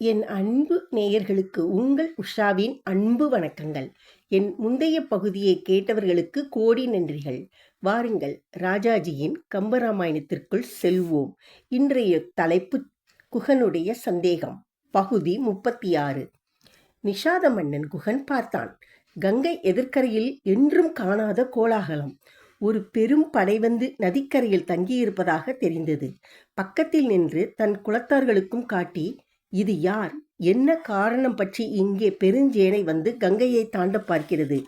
என் அன்பு நேயர்களுக்கு உங்கள் உஷாவின் அன்பு வணக்கங்கள். என் முந்தைய பகுதியை கேட்டவர்களுக்கு கோடி நன்றிகள். வாருங்கள் ராஜாஜியின் கம்பராமாயணத்திற்குள் செல்வோம். இன்றைய தலைப்பு குகனுடைய சந்தேகம். பகுதி முப்பத்தி ஆறு நிஷாத மன்னன் குகன் பார்த்தான். கங்கை எதிர்க்கரையில் என்றும் காணாத கோலாகலம். ஒரு பெரும் படை வந்து நதிக்கரையில் தங்கியிருப்பதாக தெரிந்தது. பக்கத்தில் நின்று தன் குலத்தார்களுக்கும் காட்டி இது யார்? என்ன காரணம் பற்றி இங்கே பெருஞ்சேனை வந்து கங்கையை தாண்ட பார்க்கிறது?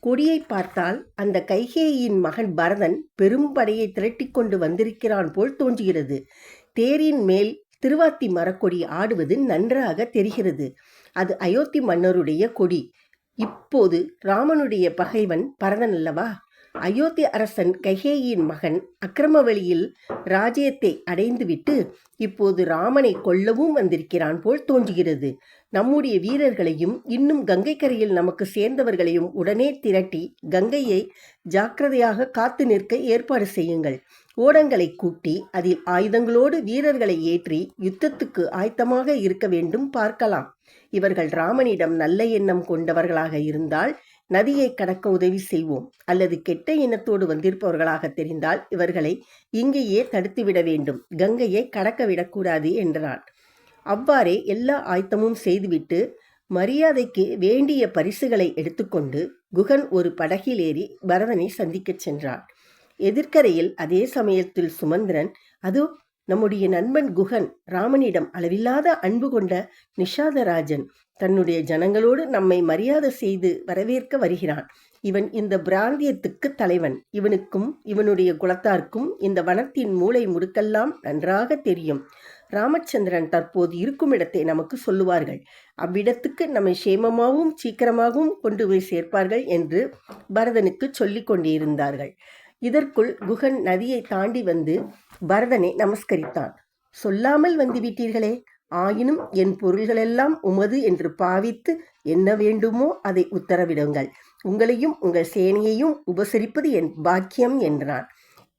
கொடியை பார்த்தால் அந்த கைகேயின் மகன் பரதன் பெரும் படையை திரட்டி கொண்டு வந்திருக்கிறான் போல் தோன்றுகிறது. தேரின் மேல் திருவாத்தி மரக்கொடி ஆடுவது நன்றாக தெரிகிறது. அது அயோத்தி மன்னருடைய கொடி. இப்போது ராமனுடைய பகைவன் பரதன் அல்லவா? அயோத்தி அரசன் கைகேயின் மகன் அக்கிரமவழியில் ராஜ்யத்தை அடைந்துவிட்டு இப்போது ராமனை கொல்லவும் வந்திருக்கிறான் போல் தோன்றுகிறது. நம்முடைய வீரர்களையும் இன்னும் கங்கை கரையில் நமக்கு சேர்ந்தவர்களையும் உடனே திரட்டி கங்கையை ஜாக்கிரதையாக காத்து நிற்க ஏற்பாடு செய்யுங்கள். ஓடங்களை கூட்டி அதில் ஆயுதங்களோடு வீரர்களை ஏற்றி யுத்தத்துக்கு ஆயத்தமாக இருக்க வேண்டும் பார்க்கலாம். இவர்கள் ராமனிடம் நல்ல எண்ணம் கொண்டவர்களாக இருந்தால் நதியை கடக்க உதவி செய்வோம். அல்லது கெட்ட இனத்தோடு வந்திருப்பவர்களாக தெரிந்தால் இவர்களை இங்கேயே தடுத்துவிட வேண்டும். கங்கையை கடக்க விடக்கூடாது என்றான். அவ்வாறே எல்லா ஆயத்தமும் செய்துவிட்டு மரியாதைக்கு வேண்டிய பரிசுகளை எடுத்துக்கொண்டு குகன் ஒரு படகில் ஏறி பரதனை சந்திக்கச் சென்றான். எதிர்க்கரையில் அதே சமயத்தில் சுமந்திரன் அது நம்முடைய நண்பன் குகன் ராமனிடம் அளவில்லாத அன்பு கொண்ட நிஷாதராஜன் தன்னுடைய ஜனங்களோடு நம்மை மரியாதை செய்து வரவேற்க வருகிறான். இவன் இந்த பிராந்தியத்துக்கு தலைவன். இவனுக்கும் இவனுடைய குலத்தார்க்கும் இந்த வனத்தின் மூளை முடுக்கெல்லாம் நன்றாக தெரியும். ராமச்சந்திரன் தற்போது இருக்கும் இடத்தை நமக்கு சொல்லுவார்கள். அவ்விடத்துக்கு நம்மை சேமமாகவும் சீக்கிரமாகவும் கொண்டு போய் சேர்ப்பார்கள் என்று பரதனுக்கு சொல்லிக் கொண்டிருந்தார்கள். இதற்குள் குகன் நதியை தாண்டி வந்து பரதனை நமஸ்கரித்தான். சொல்லாமல் வந்து விட்டீர்களே ஆயினும் என் பொருள்களெல்லாம் உமது என்று பாவித்து என்ன வேண்டுமோ அதை உத்தரவிடுங்கள். உங்களையும் உங்கள் சேனையையும் உபசரிப்பது என் பாக்கியம் என்றான்.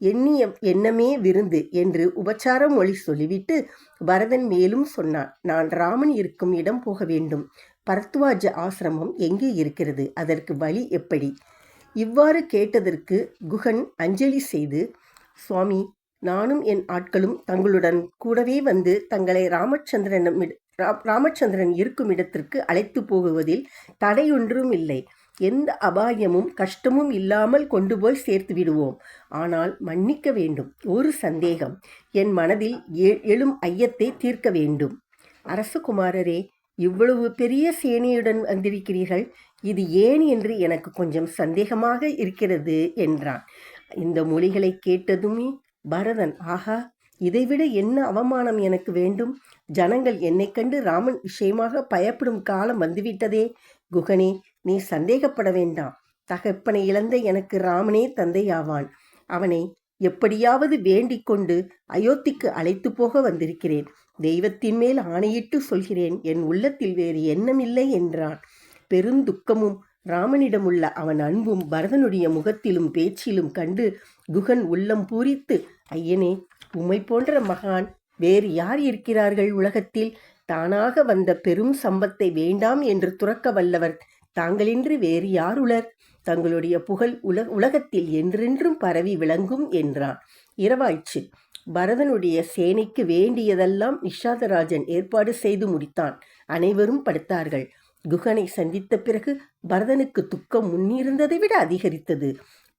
எண்ணிய எண்ணமே விருந்து என்று உபச்சார மொழி சொல்லிவிட்டு பரதன் மேலும் சொன்னான் நான் ராமன் இருக்கும் இடம் போக வேண்டும். பரத்வாஜ ஆசிரமம் எங்கே இருக்கிறது? அதற்கு வழி எப்படி? இவ்வாறு கேட்டதற்கு குகன் அஞ்சலி செய்து சுவாமி நானும் என் ஆட்களும் தங்களுடன் கூடவே வந்து தங்களை ராமச்சந்திரனம் ராமச்சந்திரன் இருக்கும் இடத்திற்கு அழைத்து போகுவதில் தடையொன்றும் இல்லை. எந்த அபாயமும் கஷ்டமும் இல்லாமல் கொண்டு போய் சேர்த்து விடுவோம். ஆனால் மன்னிக்க வேண்டும். ஒரு சந்தேகம். என் மனதில் எழும் ஐயத்தை தீர்க்க வேண்டும். அரசகுமாரரே இவ்வளவு பெரிய சேனையுடன் வந்திருக்கிறீர்கள். இது ஏன் என்று எனக்கு கொஞ்சம் சந்தேகமாக இருக்கிறது என்றான். இந்த மொழிகளை கேட்டதுமே பரதன் ஆஹா இதைவிட என்ன அவமானம் எனக்கு வேண்டும்? ஜனங்கள் என்னை கண்டு ராமன் விஷயமாக பயப்படும் காலம் வந்துவிட்டதே. குகனே நீ சந்தேகப்பட வேண்டாம். தகப்பனை இழந்த எனக்கு ராமனே தந்தையாவான். அவனை எப்படியாவது வேண்டிக் கொண்டு அயோத்திக்கு அழைத்து போக வந்திருக்கிறேன். தெய்வத்தின் மேல் ஆணையிட்டு சொல்கிறேன் என் உள்ளத்தில் வேறு எண்ணமில்லை என்றான். பெருந்துக்கமும் ராமனிடமுள்ள அவன் அன்பும் பரதனுடைய முகத்திலும் பேச்சிலும் கண்டு குகன் உள்ளம் பூரித்து ஐயனே உம்மை போன்ற மகான் வேறு யார் இருக்கிறார்கள் உலகத்தில்? தானாக வந்த பெரும் சம்பத்தை வேண்டாம் என்று துறக்க வல்லவர் தாங்களின்றி வேறு யார் உலர் தங்களுடைய புகழ் உல உலகத்தில் என்றென்றும் பரவி விளங்கும் என்றான். இரவாய்ச்சி பரதனுடைய சேனைக்கு வேண்டியதெல்லாம் நிஷாதராஜன் ஏற்பாடு செய்து முடித்தான். அனைவரும் படுத்தார்கள். குகனை சந்தித்த பிறகு பரதனுக்கு துக்கம் முன்னிருந்ததை விட அதிகரித்தது.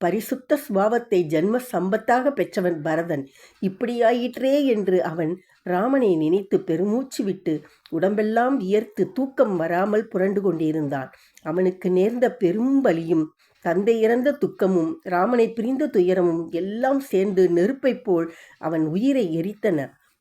பரிசுத்த சுபாவத்தை ஜன்ம சம்பத்தாக பெற்றவன் பரதன் இப்படியாயிற்றே என்று அவன் ராமனை நினைத்து பெருமூச்சு விட்டு உடம்பெல்லாம் வியர்த்து தூக்கம் வராமல் புரண்டு கொண்டிருந்தான். அவனுக்கு நேர்ந்த பெரும் பலியும் தந்தை இறந்த துக்கமும் ராமனை பிரிந்த துயரமும் எல்லாம் சேர்ந்து நெருப்பைப் போல் அவன் உயிரை எரித்தன.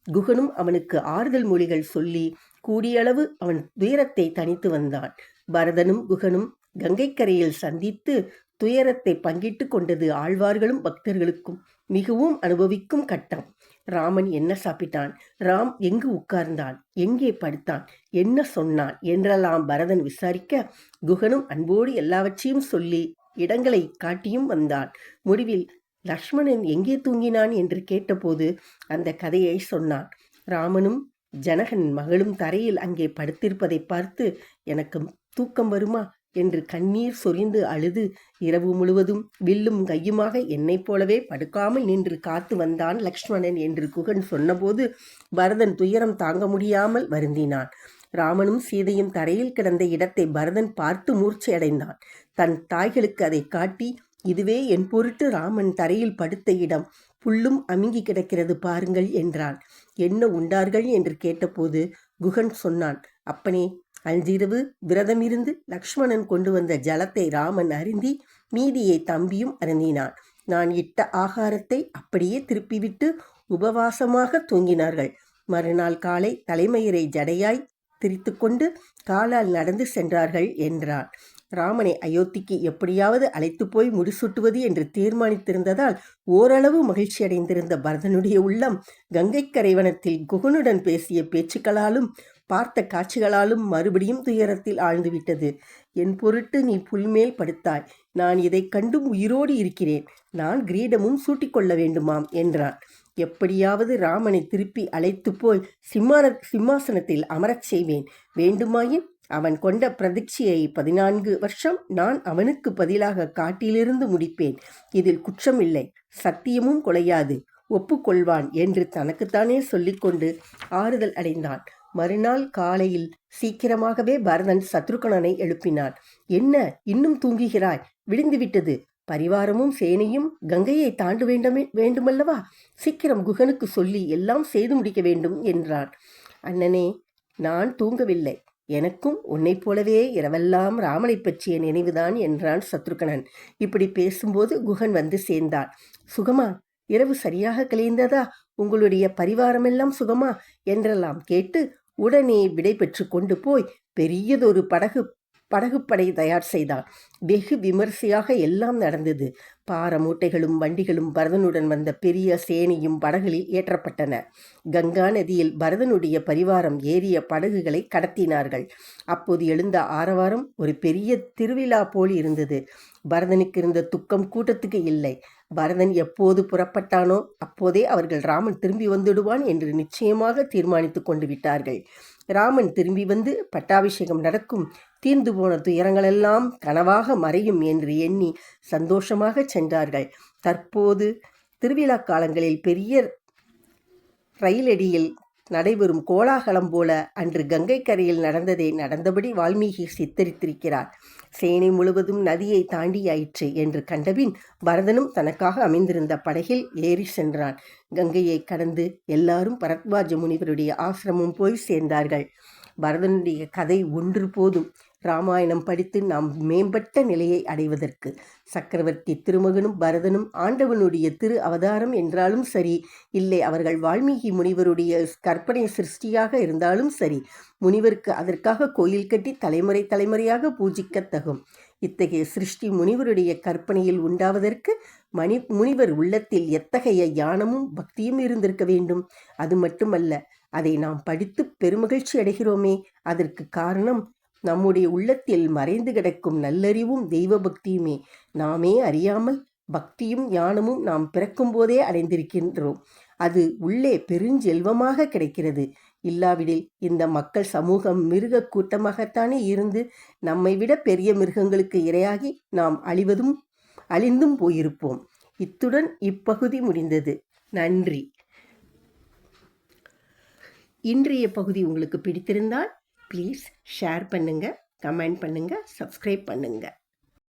குகனும் அவனுக்கு ஆறுதல் மொழிகள் சொல்லி கூடியளவு அவன் துயரத்தை தனித்து வந்தான். பரதனும் குகனும் கங்கைக்கரையில் சந்தித்து துயரத்தை பங்கிட்டு கொண்டது ஆழ்வார்களும் பக்தர்களுக்கும் மிகவும் அனுபவிக்கும் கட்டம். ராமன் என்ன சாப்பிட்டான்? ராம் எங்கு உட்கார்ந்தான்? எங்கே படுத்தான்? என்ன சொன்னான்? என்றெல்லாம் பரதன் விசாரிக்க குகனும் அன்போடு எல்லாவற்றையும் சொல்லி இடங்களை காட்டியும் வந்தான். முடிவில் லக்ஷ்மணன் எங்கே தூங்கினான் என்று கேட்டபோது அந்த கதையை சொன்னான். ராமனும் ஜனகன் மகளும் தரையில் அங்கே படுத்திருப்பதை பார்த்து எனக்கு தூக்கம் வருமா? என்று கண்ணீர் சொரிந்து அழுது இரவு முழுவதும் வில்லும் கையுமாக என்னைப் போலவே படுக்காமல் நின்று காத்து வந்தான் லக்ஷ்மணன் என்று குகன் சொன்னபோது பரதன் துயரம் தாங்க முடியாமல் வருந்தினான். ராமனும் சீதையும் தரையில் கிடந்த இடத்தை பரதன் பார்த்து மூர்ச்சியடைந்தான் தன் தாய்களுக்கு அதை காட்டி இதுவே என் பொருட்டு ராமன் தரையில் படுத்த இடம். புல்லும் அமுங்கி கிடக்கிறது பாருங்கள் என்றான். என்ன உண்டார்கள்? என்று கேட்டபோது குகன் சொன்னான். அப்பனே அன்றிரவு விரதமிருந்து லக்ஷ்மணன் கொண்டு வந்த ஜலத்தை ராமன் அருந்தி மீதியை தம்பியும் அருந்தினான். நான் இட்ட ஆகாரத்தை அப்படியே திருப்பிவிட்டு உபவாசமாக தூங்கினார்கள். மறுநாள் காலை தலைமையரை ஜடையாய் திரித்து கொண்டு காலால் நடந்து சென்றார்கள் என்றான். ராமனை அயோத்திக்கு எப்படியாவது அழைத்து போய் முடிசூட்டுவது என்று தீர்மானித்திருந்ததால் ஓரளவு மகிழ்ச்சி அடைந்திருந்த பரதனுடைய உள்ளம் கங்கை கரைவனத்தில் குகனுடன் பேசிய பேச்சுக்களாலும் பார்த்த காட்சிகளாலும் மறுபடியும் துயரத்தில் ஆழ்ந்துவிட்டது. என் பொருட்டு நீ புல்மேல் படுத்தாய். நான் இதை கண்டும் உயிரோடு இருக்கிறேன். நான் கிரீடமும் சூட்டிக்கொள்ள வேண்டுமாம் என்றான். எப்படியாவது ராமனை திருப்பி அழைத்து போய் சிம்மான சிம்மாசனத்தில் அமரச் செய்வேன். வேண்டுமாயின் அவன் கொண்ட பிரதிட்சியை பதினான்கு வருஷம் நான் அவனுக்கு பதிலாக காட்டிலிருந்து முடிப்பேன். இதில் குற்றமில்லை சத்தியமும் குலையாது ஒப்புக்கொள்வான் என்று தனக்குத்தானே சொல்லிக்கொண்டு ஆறுதல் அடைந்தான். மறுநாள் காலையில் சீக்கிரமாகவே பரதன் சத்ருகணனை எழுப்பினான். என்ன இன்னும் தூங்குகிறாய்? விடிந்துவிட்டது. பரிவாரமும் சேனையும் கங்கையை தாண்டு வேண்டுமே வேண்டுமல்லவா? சீக்கிரம் குகனுக்கு சொல்லி எல்லாம் செய்து முடிக்க வேண்டும் என்றான். அண்ணனே நான் தூங்கவில்லை. எனக்கும் உன்னைப் போலவே இரவெல்லாம் ராமனை பற்றிய நினைவுதான் என்றான் சத்ருகணன். இப்படி பேசும்போது குகன் வந்து சேர்ந்தான் சுகமா இரவு சரியாக கலைந்ததா உங்களுடைய பரிவாரமெல்லாம் சுகமா? என்றெல்லாம் கேட்டு உடனே விடை பெற்று கொண்டு போய் பெரியதொரு படகு படகுப்படை தயார் செய்தார். வெகு விமரிசையாக எல்லாம் நடந்தது. பார மூட்டைகளும் வண்டிகளும் பரதனுடன் வந்த பெரிய சேனையும் படகுகளில் ஏற்றப்பட்டன. கங்கா நதியில் பரதனுடைய பரிவாரம் ஏறிய படகுகளை கடத்தினார்கள். அப்போது எழுந்த ஆரவாரம் ஒரு பெரிய திருவிழா போல் இருந்தது. பரதனுக்கு இருந்த துக்கம் கூட்டத்துக்கு இல்லை. பரதன் எப்போது புறப்பட்டானோ அப்போதே அவர்கள் ராமன் திரும்பி வந்துடுவான் என்று நிச்சயமாக தீர்மானித்து கொண்டு விட்டார்கள். ராமன் திரும்பி வந்து பட்டாபிஷேகம் நடக்கும் தீர்ந்து போன துயரங்களெல்லாம் கனவாக மறையும் என்று எண்ணி சந்தோஷமாக சென்றார்கள். தற்போது திருவிழா காலங்களில் பெரிய ரயிலடியில் நடைபெறும் கோலாகலம் போல அன்று கங்கை கரையில் நடந்ததை நடந்தபடி வால்மீகி சித்தரித்திருக்கிறார். சேனை முழுவதும் நதியை தாண்டியாயிற்று என்று கண்டபின் பரதனும் தனக்காக அமைந்திருந்த படகில் ஏறி சென்றான். கங்கையை கடந்து எல்லாரும் பரத்வாஜ முனிவருடைய ஆசிரமம் போய் சேர்ந்தார்கள். பரதனுடைய கதை ஒன்று போதும். ராமாயணம் படித்து நாம் மேம்பட்ட நிலையை அடைவதற்கு சக்கரவர்த்தி திருமகனும் பரதனும் ஆண்டவனுடைய திரு அவதாரம் என்றாலும் சரி இல்லை அவர்கள் வால்மீகி முனிவருடைய கற்பனை சிருஷ்டியாக இருந்தாலும் சரி முனிவருக்கு அதற்காக கோயில் கட்டி தலைமுறை தலைமுறையாக பூஜிக்கத்தகும் இத்தகைய சிருஷ்டி முனிவருடைய கற்பனையில் உண்டாவதற்கு மணி முனிவர் உள்ளத்தில் எத்தகைய யானமும் பக்தியும் இருந்திருக்க வேண்டும்? அது மட்டுமல்ல அதை நாம் படித்து பெருமகிழ்ச்சி அடைகிறோமே அதற்கு காரணம் நம்முடைய உள்ளத்தில் மறைந்து கிடக்கும் நல்லறிவும் தெய்வ பக்தியுமே நாமே அறியாமல் பக்தியும் ஞானமும் நாம் பிறக்கும் போதே அடைந்திருக்கின்றோம். அது உள்ளே பெருஞ்செல்வமாக கிடைக்கிறது. இல்லாவிடில் இந்த மக்கள் சமூகம் மிருக கூட்டமாகத்தானே இருந்து நம்மை விட பெரிய மிருகங்களுக்கு இரையாகி நாம் அழிவதும் அழிந்தும் போயிருப்போம். இத்துடன் இப்பகுதி முடிந்தது. நன்றி. இன்றைய பகுதி உங்களுக்கு பிடித்திருந்தால் ப்ளீஸ் ஷேர் பண்ணுங்கள் கமெண்ட் பண்ணுங்கள் சப்ஸ்கிரைப் பண்ணுங்கள்